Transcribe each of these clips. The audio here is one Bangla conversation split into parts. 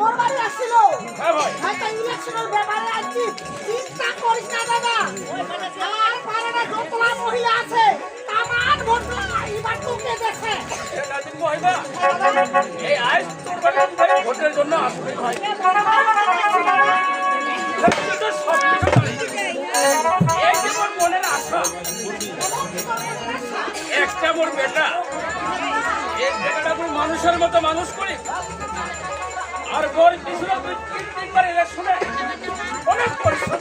মোর বাড়ি আসছিল? হ্যাঁ ইলেকশনের ব্যাপারে আছি। চিন্তা করিস না দাদা। আর পাড়াটা যতলা মহিলা আছে তামান ভোটলা এবার তোকে দেখে। এ কাজিন মহিমা এই আজ তোর বাড়ি ভোটের জন্য আসবে। ভাই তুই তো সব কিছু জানিস। এই যে মোর একটা বেটা। এই বেটাটা মানুষের মতো মানুষ করি? আর মোর পিছনে তুই তিন তিনবার ইলেকশনে অনেক পরিশ্রম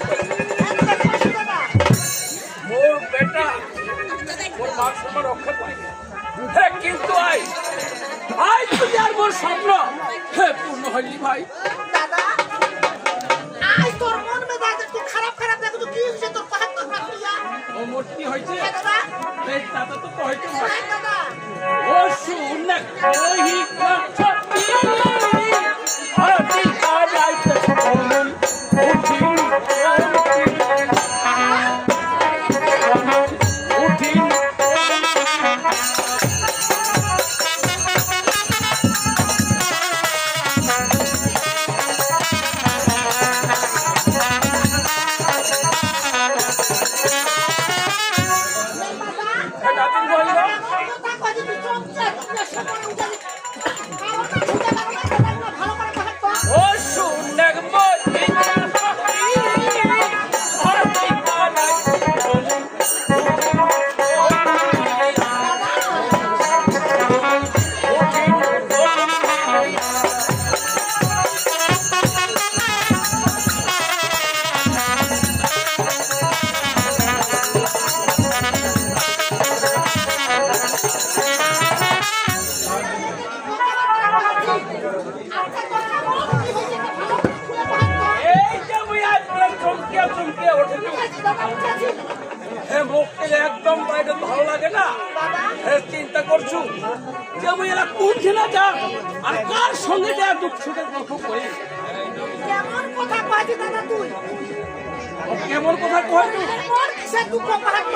মোর বেটা মোর মান সম্মান রক্ষা করি হ্যাঁ কিন্তু আই আই তুই আর মোর স্বপ্ন। হ্যাঁ পূর্ণ ভাই। দাদা আজ তোর মন মেজাজ একটু খারাপ খারাপ। দেখো তো কি হয়েছে তোর পাহাড় তোর মাতৃয়া ও মোর কি হয়েছে দাদা। এই দাদা তো কইতে দাদা। ও শুন ওই কচ্ছপি চিন্তা করছু? যে মুই এরা কোন খেলা যা? আর কার সঙ্গে যা দুঃখ সুখের গল্প করি? কেমন কথা কইছিস দাদা তুই? কেমন কথা কয়?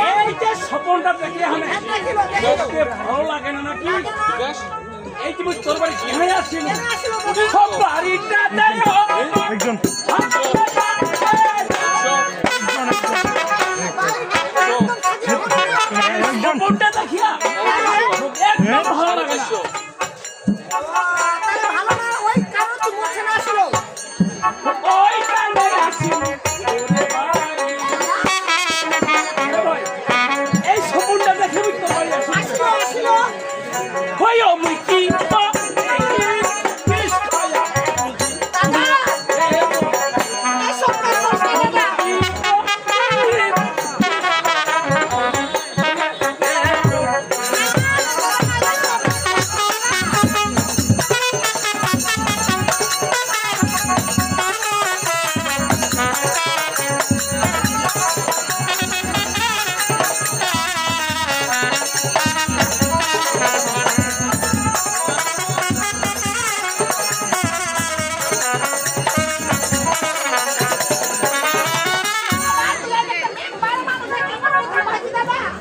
এই যে স্বপনটা দেখি আমি দেখিল দেখিল দেখতে ভালো লাগে না নাকি? এই মুই তোর বাড়ি গিয়ে আসছিল সব বাড়িটা একজন একজন স্বপনটা দেখিয়া 别动！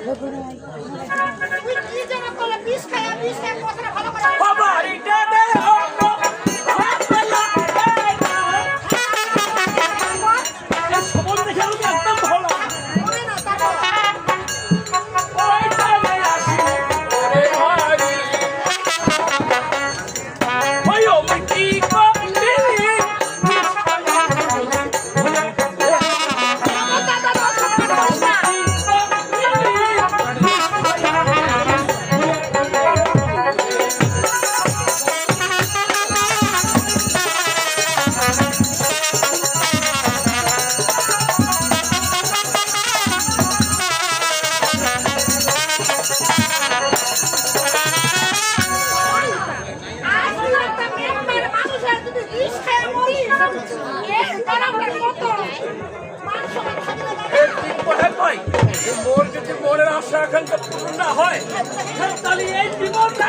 বাড়িটা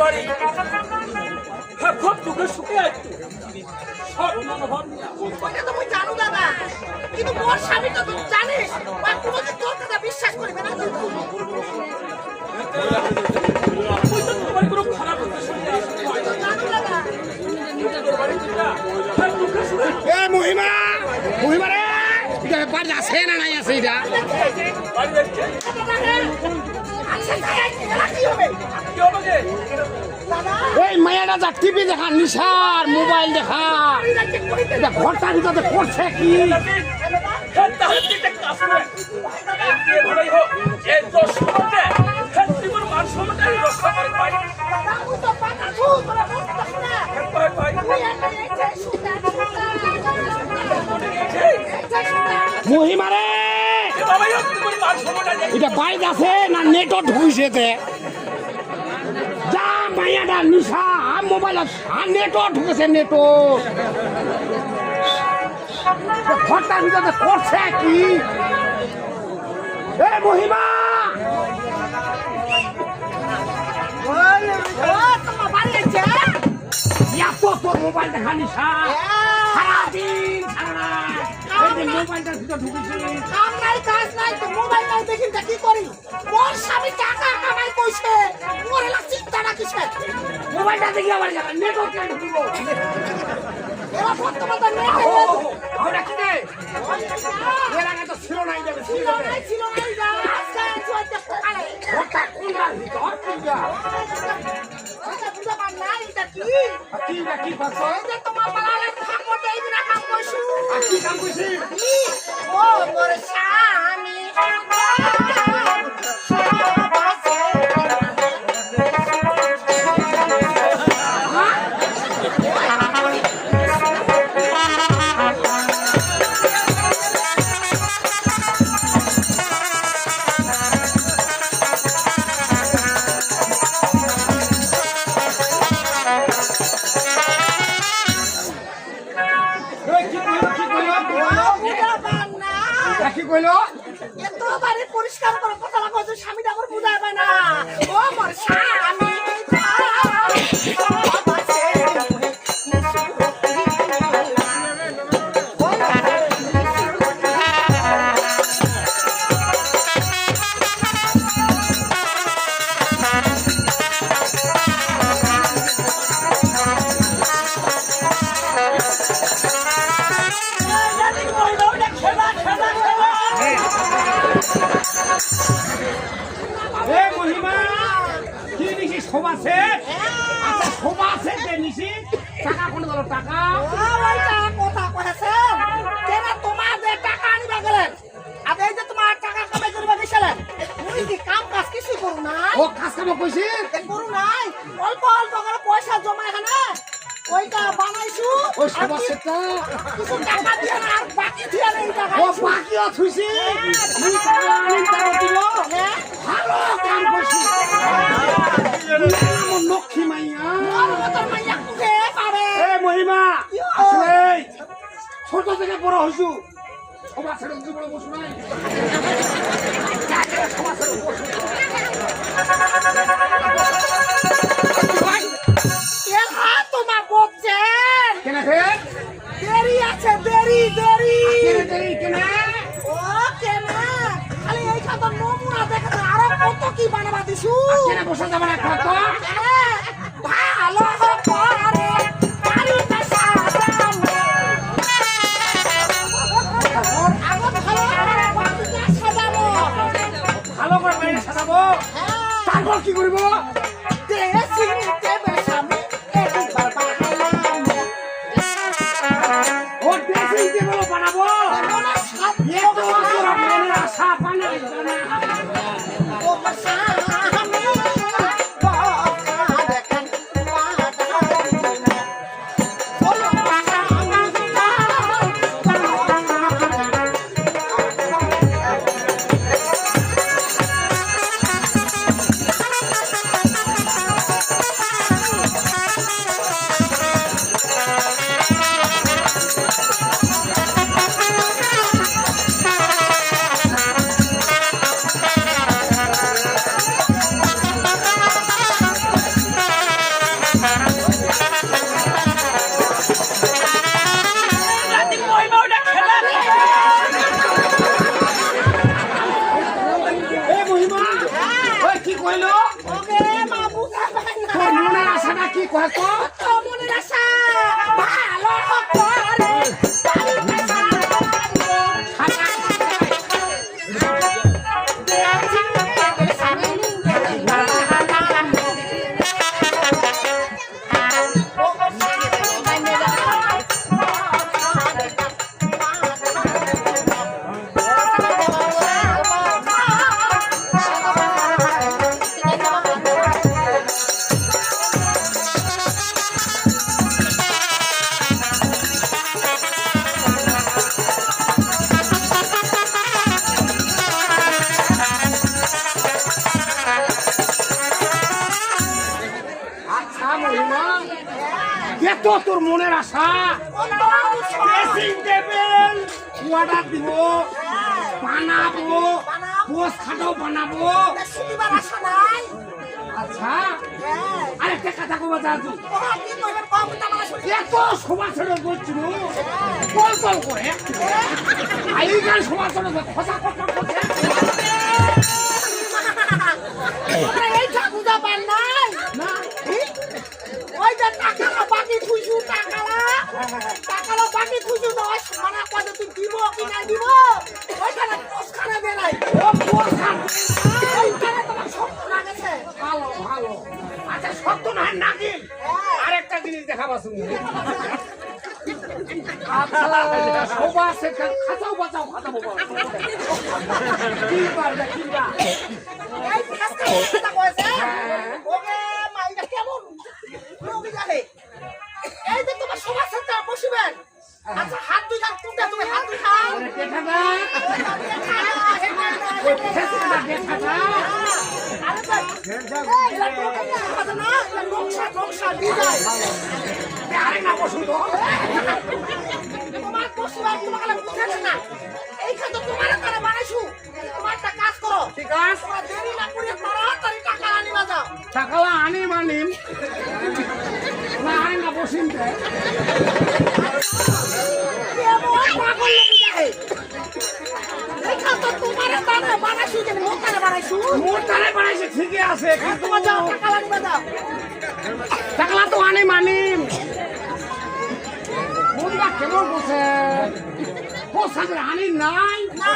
বাড়ি। হ্যাঁ খুব দুঃখে সুখে আছি। সব তো মুই জানো দাদা। কিন্তু মোর স্বামীটা তো জানিস ওই কোনোদিন তোর কথা বিশ্বাস করবে না। তুই তো তোর কোনো খারাপ উদ্দেশ্য নিয়ে আসিস ভাই। জানো দাদা। তোর বাড়িতে না হ্যাঁ এ মহিমা মহিমা রে বাড়ি আছে না নাই আছে এটা? এই মায়াটা যা টিভি দেখা নিশার মোবাইল দেখা। ঘরটার ভিতরে করছে কি? হ্যাঁ, এটা বাইক আছে না নেটও ঢুকছে যা মায়াটা নিশা মোবাইল আর নেটও ঢুকেছে নেটও ঘরটার ভিতরে করছে কি? মহিমা! মোবাইল দেখা, নিশা। সারাদিন, সারা কাম নাই কাজ নাই তো মোবাইল নাই দেখি কি করি? মোর স্বামী টাকা কামাই কইছে মোর এলা চিন্তাটা কিসে মোবাইলটা দেখি আবার যাবে নেটওয়ার্ক কেন ঢুকব এলা বর্তমান তো নেট কি রে এর আগে তো ছিল না এটা ছিল ছিল নাই ছিল নাই যা আজকে চলতে সকালে। ওটা কোনটার ভিতর কিটা ওটা বুঝা পার নাই এটা কি? কি কি করছ? তোমার কইছু কি কাম করছিস কি ও মোর স্বামী টাকা? কথা কয়েছেন কেন তোমাদের টাকা আনিবা গেলেন আর এই যে তোমার টাকা কামাই করবা গেছিলেন মুই কি কাম কাজ কিছু করু নাই? ও কাজ কাম কইছিস এ করু নাই। অল্প অল্প করে পয়সা জমা এখানে ওইটা বানাইছু ওই আর শোভা কিছু টাকা দিয়ে না আর বাকি দিয়ে না টাকা ও বাকিও থুইছি মুই টাকা আনিন তার দিল? হ্যাঁ। ভালো কাম করছিস থেকে বড় হইছু? সবার ছেড়ে জীবনে বসু নাই। সবার ছেড়ে বসু তোমার বলছেন কেন দেরি আছে দেরি দেরি। দেরি কেন? ও কেন? খালি এই খাতা নমুনা দেখে আরও কত কি বানাবা দিছু? কেন বসে যাবে না তারপর কি করব আশাটা কি অর্ডার দিব বানাবো পোস্ট খাটাও বানাবো। আচ্ছা? হ্যাঁ। আরেকটা কথা কবা যাচ্ছি ওরা কি করবে? কমটা মানে এত সমাজের করছিল কল কল করে। আইকাল সমাজের খোঁজা খোঁজা করছে তোমরা এই ঠাকুরদা পান নাই? ওই যে টাকালা বাকি খুশু টাকালা আচ্ছা সত্য না নাকি? আরেকটা জিনিস দেখাবা শুনি আচ্ছা। সবার সে খাতাও আচ্ছা হাত দুই হাত তুলতে তুমি হাত দুই খাও দেখা না দেখা আরে না বসুন তো ঠিক আছে টাকালা আনি মানিম না আরে বানাইছে ঠিকই আছে কিন্তু টাকলা তো আনি মানিম মুন্ডা কেমন বসে? পোশাকের আনি নাই। না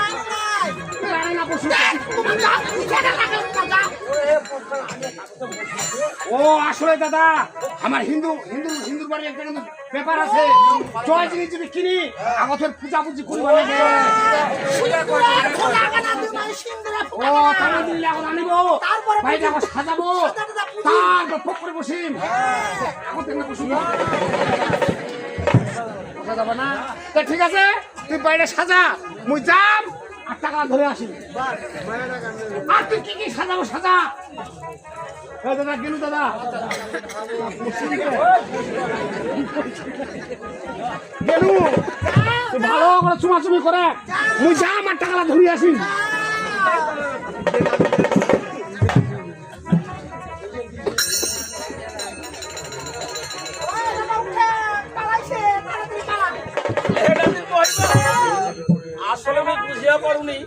ও আসলে দাদা আমার হিন্দু হিন্দু হিন্দুর বাড়ি একটা ব্যাপার আছে। জয় জিনিস যদি কিনি আগতের পূজা পুজি করিব লাগে ও তারা দিলে এখন আনিব। আবার সাজাবো। তারপর ফোক করে বসিম। সাজাবো না? ঠিক আছে, তুই বাইরে সাজা। মুই যাম আর টাকা ধরে আসি আর তুই কি কি সাজাবো, সাজা। দাদা গেলু দাদা। গেলু ভালো করে চুমাচুমি করে। মুই যাম আর টাকা ধরে আসি। আসলে বুঝিয়া পারুনি,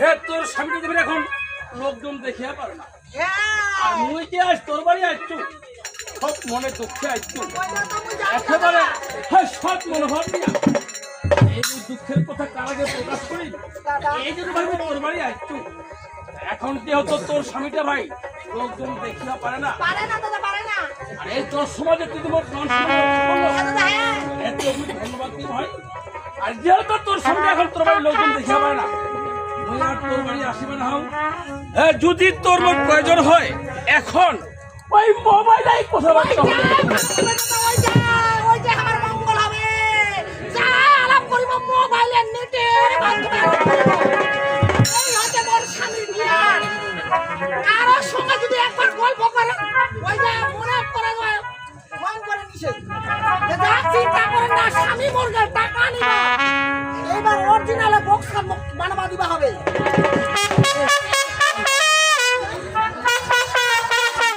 হে তোর স্বামীটা তুমি এখন লোকজন দেখিয়া পারো না। মুই যে আজ তোর বাড়ি আসছু সব মনে দুঃখে আসছু। একেবারে হ্যাঁ সব নিয়া এই দুঃখের কথা কার আগে প্রকাশ করি? এই জন্য ভাই তোর বাড়ি আসছু। এখন যেহেতু তোর স্বামীটা ভাই লোকজন দেখিয়া পারে না। পারে না দাদা পারে না। আর তোর সমাজে তুই তোমার হ্যাঁ এত ধন্যবাদ দিই ভাই। আর যেহেতু তোর সঙ্গে এখন তোর বাড়ির লোকজন দেখে পারে না তোর বাড়ি আসিবে না হ্যাঁ যদি তোর মোট প্রয়োজন হয় এখন ওই মোবাইলাই কথা। কারও সঙ্গে যদি একবার গল্প করে, ওই যে মনে করে যায়, মন করে নিছে। যা চিন্তা করেন না, স্বামী টাকা নিবা। এইবার অরিজিনালে বক্স বানাবা দিবা হবে